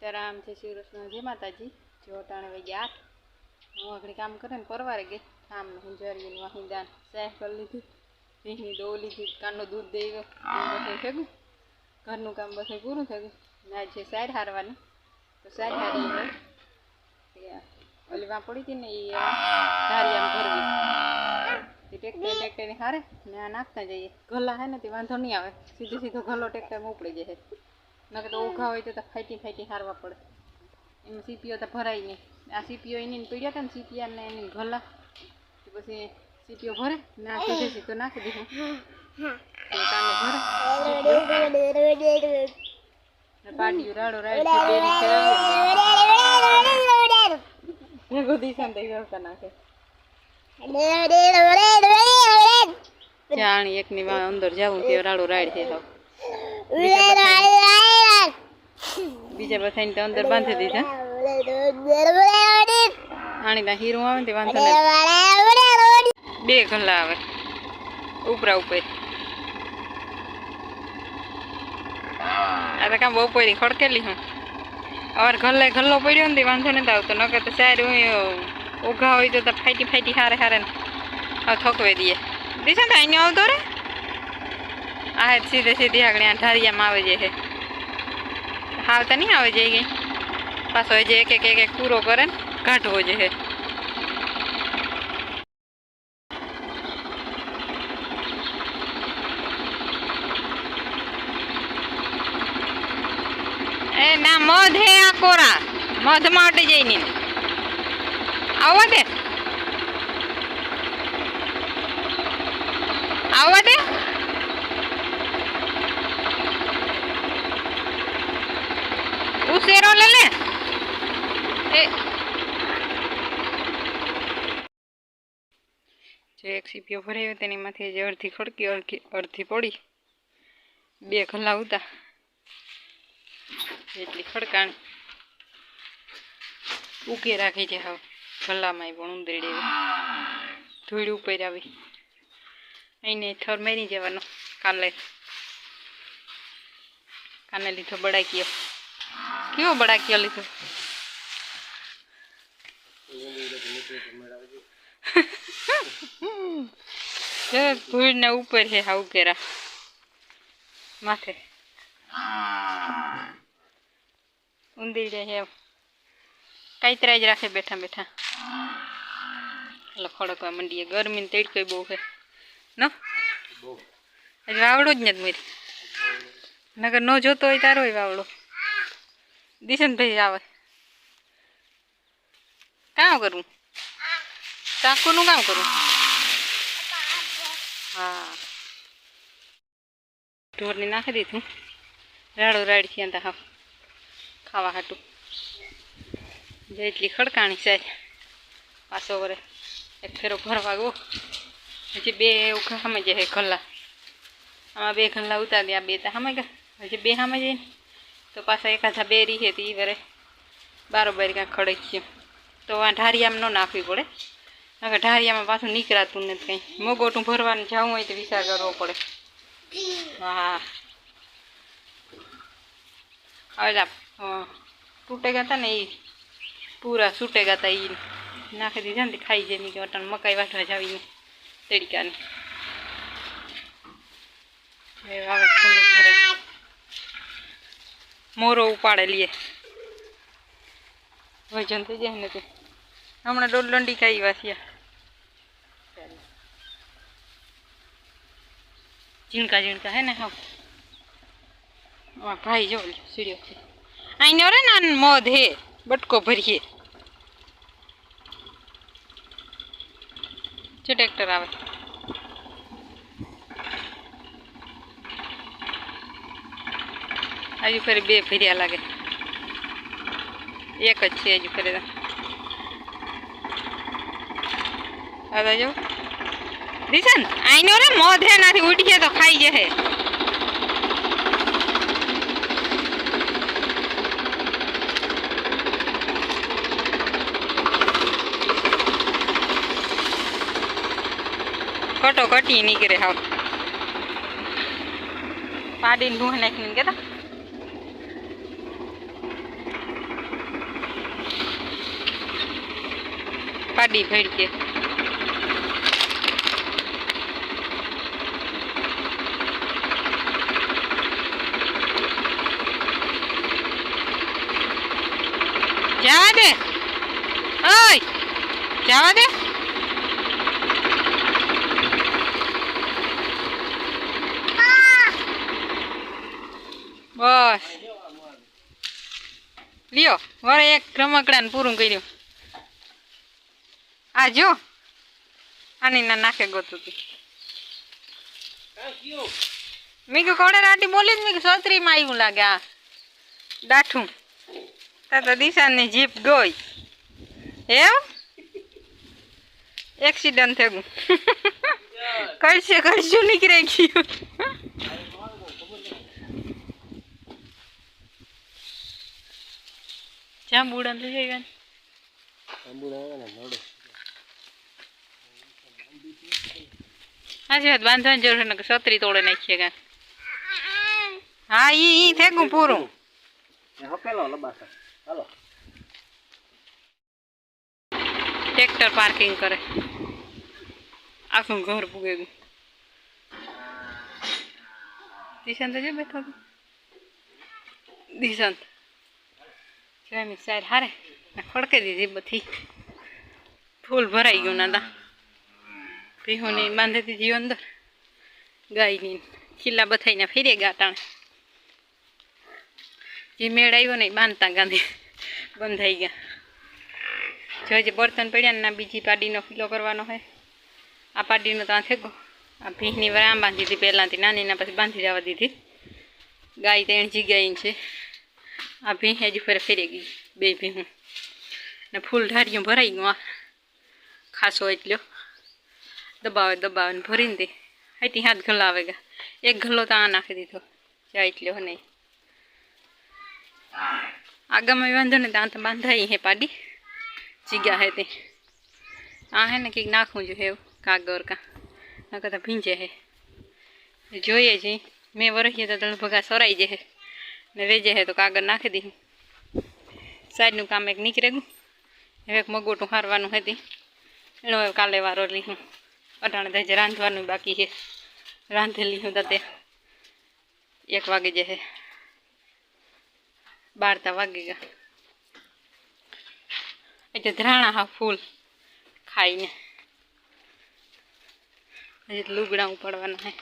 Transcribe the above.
સીતારામ, જય શ્રી કૃષ્ણ, જય માતાજી. જો ટાણે આઠ, હું આગળ કામ કરે ને પરવારે ગઈ, આમ હુંજરિયું વાહી સહેર કરી લીધી. ભીંની દો લીધી, કાનનું દૂધ દઈ ગયો થયું. ઘરનું કામ બધું પૂરું થયું. ને આજ છે સાઈડ હારવાનું, તો સાઈડ હારી ઓલી વાં પડી હતી ને એ ધારી આમ ભરવી તે ટેક્ટર ટેક્ટરની હારે ને આ નાખતા જઈએ. ગલ્લા હે ને તે વાંધો નહીં આવે. સીધો સીધો ગલ્લો ટેક્ટરમાં ઉપડી જશે. નકર તો ઉઘા હોય તો ફાઈટી ફાઈટી હારવા પડે. એમાં સીપીઓ તો ભરાય નહીં. આ સીપીઓ એની પીડ્યા હતા ને સીપીયા ને એની ઘલા. પછી સીપીઓ ભરે ના આ તો નાખી દીધું પાડ્યું રાડો રાડી બેરી ફેરવ્યું ભેગો દિશાને નાખે. જાણી એકની અંદર જાવું તે રાડો રાડ છે. બીજા બધાને તો અંદર બાંધી દીધા. આણી હીરું આવે ને તે વાંધો બે ઘલા આવે. ઉપરા ઉપર. આ તો કામ બપોરી ખડકેલી હું. અવાર ગલ્લે ઘલ્લો પડ્યો ને તે વાંધો નથી આવતો. નકર તો સારું હું ઉઘા હોય તો ફાઈટી ફાઈટી હારે હારે ને હવે થકવે દઈએ. દીશા, તો અહીંયા આવતો રે? આ સીધે સીધી આગળ આ ઢારિયામાં આવે છે. હાવ તો નહીં આવે જઈ ગઈ પાછો જે એક એક એક પૂરો કરે ને કાઢવો છે. એ ના, મધ હે આ કોરા. મધ માટે જઈને આવવા દે. આવવા દે. એ. જે એક સીપીઓ ભરાયો તેનીમાંથી જે અડધી ખડકી, અડધી અડધી પડી. બે ખલ્લા ઉતા. એટલી ખડકાણ ઉકે રાખી છે હવે. ખલ્લામાં પણ ઉંદરડી ધૂળ ઉપર આવી. અહીંને થર મેરી જવાનો. કાલે. કાને લીધો બડાકીયો કેવો બડાકીયો લીધો જો ને ઉપર છે હા કેરા માથે. ઉંદીડે છે કાંતરા જ રાખે બેઠા બેઠા. એટલે ખડકવા મંડીએ ગરમી ને તડકો બહુ છે. ન? હજી વાવડો જ નથી મારી. નગર ન જોતો હોય તારો વાવડો. દિશનભાઈ આવે. કામ કરવું ચાકુનું કામ કરું? હા. ઢોરની નાખી દીધું. રાડો રાડી ત્યાં તા હા ખાવા હાટું. જેટલી ખડકાણી છે. પાછો વરે એક ફેરો ભરવા ગો હજી બે ઉખા સામે જાય ગલ્લા આમાં બે ગલ્લા આ બે તો સામે ગયા હજી બે સામે જઈને તો પાછા એકાદા બે રહી હતી એ વરે. બારોબાર કાંઈ ખડક ગયો તો આ ઢારિયામાં ન નાખવી પડે. નકર ઢારિયામાં પાછું નીકળાતું નથી કંઈ. મોગોટું ભરવાનું જવું હોય તો વિચાર કરવો પડે. હા. હવે તૂટેગા હતા ને એ પૂરા છૂટેગા હતા એ નાખી દીધા ને ખાઈ જાય નહીં કે વટાણ મકાઈ વાટવા જાવીને તડકાની. આવે ખુલ્લું ભરે મોરો ઉપાડે લીએ વજન થઈ જાય ને તે. હમણાં દોઢ લંડી ખાઈ વાસ્યા ઝીણકા ઝીણકા હે ને હા ભાઈ જો, સીડીઓ અહીં રે ના મધ હે, બટકો ભરીએ. જે, ટ્રેક્ટર આવે. હજુ ફરી બે ભર્યા લાગે. એક જ છે હજુ ફરી હવે જો. દિશન, આઈનો રે મોધ હે નાથી ઉઠીએ તો ખાઈ જશે. કટો કટી નીકળે હાવ. પાડીને ઢૂંઢ નાખીને કેતા પાડી ભેડકે જવા દે. ઓય જવા દે. બસ. લ્યો વરે એક રમકડાને પૂરું કર્યું. આ જો. આની ના નાખે ગોતું મેં કહ્યું કોડે રાટી બોલી જ મેં કહ્યું સોત્રીમાં આવ્યું લાગે આ દાઠું. તા તો દિશાની જીપ ગઈ. એમ? એક્સિડન્ટ થયું. કરશે, કરશું, નીકળી ગયું. જ્યાં બુડા લઈ આવ્યા હાજી હાથ બાંધવાની જરૂર ને છત્રી તોડે નાખીએ કાં હા ઈ ઈ થેગું પૂરું. હકેલો લબાસા. હાલો. ટ્રેક્ટર પાર્કિંગ કરે. આખું ઘર પૂગે ગયું. દિશાંત જો બેઠો દિશાંત. જોઈ સાઈડ હારે. ને ખડકે દીધી બધી. ફૂલ ભરાઈ ગયું ના તા ભીહોની બાંધી દીધી અંદર. ગાયની ખીલા બથાઈને ફેરે ગાટાણે. જે મેળ આવ્યો ને બાંધતા ગાંધી બંધાઈ ગયા. જો જે બર્તન પડ્યા ને બીજી પાડીનો ફીલો કરવાનો હોય આ પાડીનો ત્યાં થેગો. આ ભીંની વરામ બાંધી હતી પહેલાંથી નાનીના પછી બાંધી જવા દીધી. ગાય ત્રણ જગ્યાએ છે. આ ભીં હજી ફરે ફેરી ગઈ. બે ભીહું. ને ફૂલ ઢારીઓ ભરાઈ ગયું આ. ખાસો એટલો. દબાવે દબાવેને ભરીને દે. હાથી હાથ ગલાવે ગા. એક ગલ્લો તો આ નાખી દીધો. જાય એટલો નહીં. આગામાં વાંધો ને ત્યાં તો બાંધાઈ હે પાડી. જીગ્યા હે તે. આ હે ને કંઈક નાખવું જોઈએ એવું, કાગળ કા. ના કરતા ભીંજે હે. જોઈએ જઈ મેં વરસીએ તો દળભગા સરાઈ જાય ને વેજે હે તો કાગળ નાખી દીધું સાઈડનું કામ એક નીકળે ગયું. હવે એક મગોટું હારવાનું હતી એનો કાલે વારો લીધું અટાણે છે, રાંધવાનું બાકી છે. રાંધેલી હું તે એક વાગે જશે હે બારતા વાગી ગયા. એટલે ધ્રાણા હા ફૂલ ખાઈને હજી તો લુગડા ઉપાડવાના હે